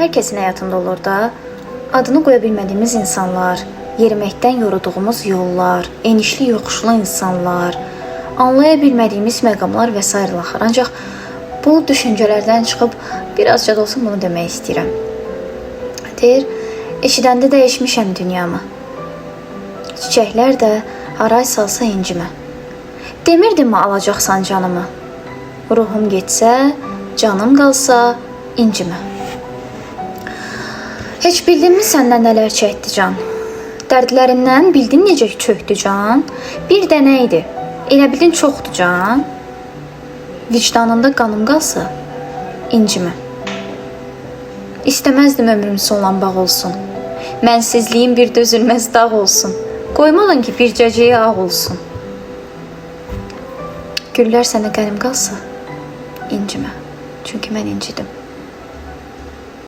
Herkesin həyatında olur da. Adını qoya bilmədiyimiz insanlar, yeriməkdən yoruduğumuz yollar, enişli yoxuşlu insanlar, anlaya bilmədiyimiz məqamlar və s. bu düşüncələrdən çıxıb birazca da olsa bunu demək istəyirəm. Deyir, eşidəndə dəyişmişəm dünyamı. Çiçəklər də haray salsa incimə. Demirdinmi alacaqsan canımı? Ruhum getsə, canım qalsa incimə. Heç bildinmi səndən nələr çəkdi can? Dərdlərindən bildin necə çökdü can? Bir dənə idi. Elə bildin çoxdu can. Vicdanında qanım qalsa, incimə. İstəməzdim ömrüm sonlanmaq olsun. Mənsizliyin bir dözülməz dağ olsun. Qoymalın ki, bir cəcəyə ağ olsun. Güllər sənə qənim qalsa, incimə. Çünki mən incidim.